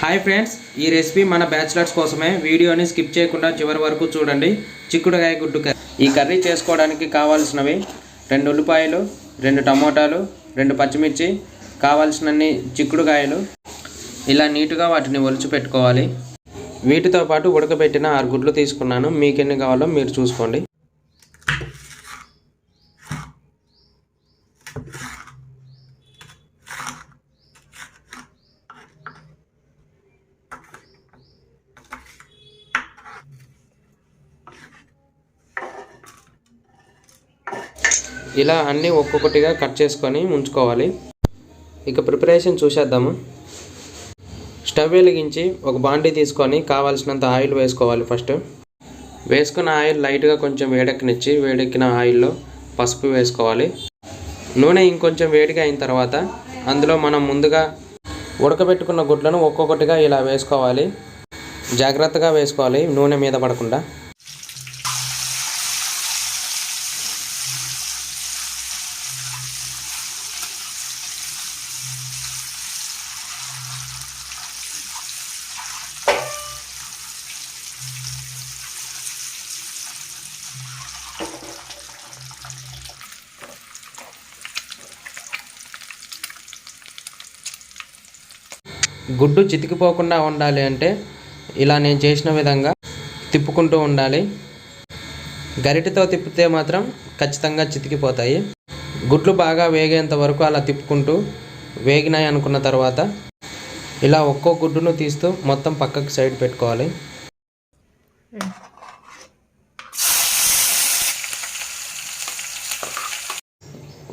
Hi friends ఈ recipe మన bachelors కోసమే. వీడియోని స్కిప్ చేయకుండా చివరి వరకు చూడండి. చిక్కుడుకాయ గుడ్డు కర్రీ ఈ కర్రీ చేసుకోవడానికి కావాల్సినవి రెండు ఉల్లిపాయలు రెండు టమోటాలు రెండు పచ్చిమిర్చి కావాల్సినన్ని చిక్కుడుకాయలు. ఇలా నీట్గా వాటిని ఒలిచి పెట్టుకోవాలి. వీటితో పాటు ఉడకబెట్టిన ఆరు గుడ్లు తీసుకున్నాను. మీకు ఎన్ని కావాలో మీరు చూసుకోండి. ఇలా అన్నీ ఒక్కొక్కటిగా కట్ చేసుకొని ఉంచుకోవాలి ఇక ప్రిపరేషన్ చూసేద్దాము. స్టవ్ వెలిగించి ఒక బాండీ తీసుకొని కావాల్సినంత ఆయిల్ వేసుకోవాలి ఫస్ట్. వేసుకున్న ఆయిల్ లైట్గా కొంచెం వేడెక్కనిచ్చి వేడెక్కిన ఆయిల్లో పసుపు వేసుకోవాలి. నూనె ఇంకొంచెం వేడిగా అయిన తర్వాత అందులో మనం ముందుగా ఉడకబెట్టుకున్న గుడ్లను ఒక్కొక్కటిగా ఇలా వేసుకోవాలి. జాగ్రత్తగా వేసుకోవాలి నూనె మీద పడకుండా. గుడ్డు చితికిపోకుండా ఉండాలి అంటే ఇలా నేను చేసిన విధంగా తిప్పుకుంటూ ఉండాలి. గరిటతో తిప్పితే మాత్రం ఖచ్చితంగా చితికిపోతాయి. గుడ్లు బాగా వేగేంత వరకు అలా తిప్పుకుంటూ వేగినాయి అనుకున్న తర్వాత ఇలా ఒక్కో గుడ్డును తీస్తూ మొత్తం పక్కకు సైడ్ పెట్టుకోవాలి.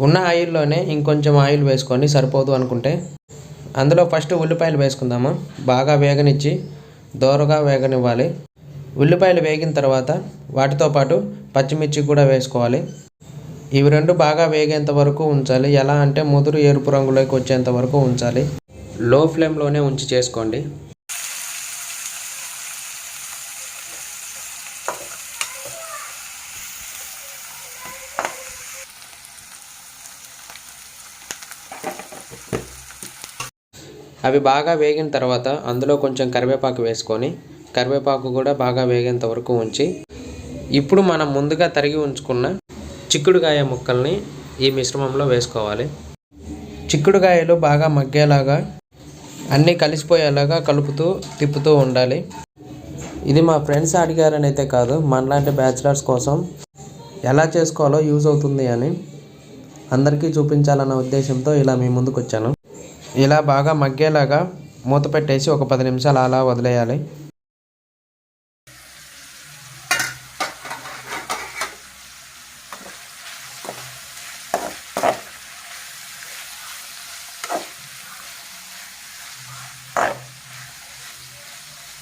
ఉన్న ఆయిల్లోనే ఇంకొంచెం ఆయిల్ వేసుకొని సరిపోదు అనుకుంటే అందులో ఫస్ట్ ఉల్లిపాయలు వేసుకుందాము. బాగా వేగనిచ్చి దోరగా వేగనివ్వాలి. ఉల్లిపాయలు వేగిన తర్వాత వాటితో పాటు పచ్చిమిర్చి కూడా వేసుకోవాలి. ఇవి రెండు బాగా వేగేంత వరకు ఉంచాలి. ఎలా అంటే ముదురు ఎరుపు రంగులోకి వచ్చేంత వరకు ఉంచాలి. లో ఫ్లేమ్లోనే ఉంచి చేసుకోండి. అవి బాగా వేగిన తర్వాత అందులో కొంచెం కరివేపాకు వేసుకొని కరివేపాకు కూడా బాగా వేగేంత వరకు ఉంచి ఇప్పుడు మనం ముందుగా తరిగి ఉంచుకున్న చిక్కుడుకాయ ముక్కల్ని ఈ మిశ్రమంలో వేసుకోవాలి. చిక్కుడుకాయలు బాగా మగ్గేలాగా అన్నీ కలిసిపోయేలాగా కలుపుతూ తిప్పుతూ ఉండాలి. ఇది మా ఫ్రెండ్స్ అడిగారని అయితే కాదు మనలాంటి బ్యాచిలర్స్ కోసం ఎలా చేసుకోవాలో యూజ్ అవుతుంది అని అందరికీ చూపించాలన్న ఉద్దేశంతో ఇలా మీ ముందుకు వచ్చాను ఇలా బాగా మగ్గేలాగా మూత పెట్టేసి ఒక పది నిమిషాలు అలా వదిలేయాలి.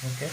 ఓకే.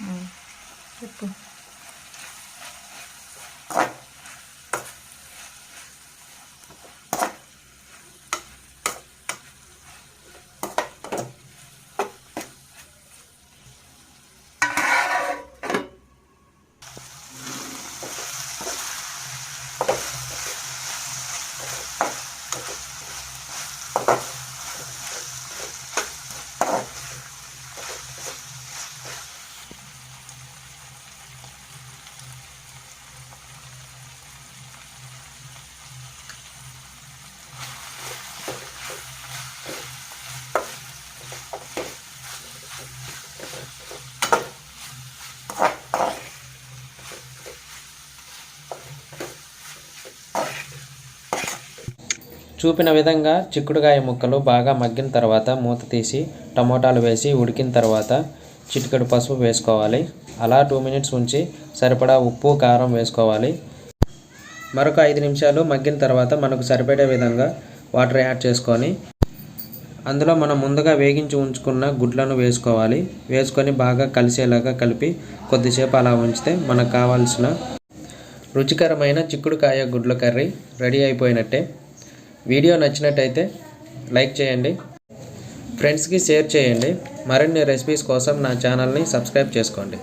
嗯这个 చూపిన విధంగా చిక్కుడుకాయ ముక్కలు బాగా మగ్గిన తర్వాత మూత తీసి టమోటాలు వేసి ఉడికిన తర్వాత చిటికెడు పసుపు వేసుకోవాలి. అలా టూ మినిట్స్ ఉంచి సరిపడా ఉప్పు కారం వేసుకోవాలి. మరొక ఐదు నిమిషాలు మగ్గిన తర్వాత మనకు సరిపడే విధంగా వాటర్ యాడ్ చేసుకొని అందులో మనం ముందుగా వేగించి ఉంచుకున్న గుడ్లను వేసుకోవాలి. వేసుకొని బాగా కలిసేలాగా కలిపి కొద్దిసేపు అలా ఉంచితే మనకు కావాల్సిన రుచికరమైన చిక్కుడుకాయ గుడ్ల కర్రీ రెడీ అయిపోయినట్టే. వీడియో నచ్చినట్టయితే లైక్ చేయండి. ఫ్రెండ్స్కి షేర్ చేయండి. మరిన్ని రెసిపీస్ కోసం నా ఛానల్ని సబ్స్క్రైబ్ చేసుకోండి.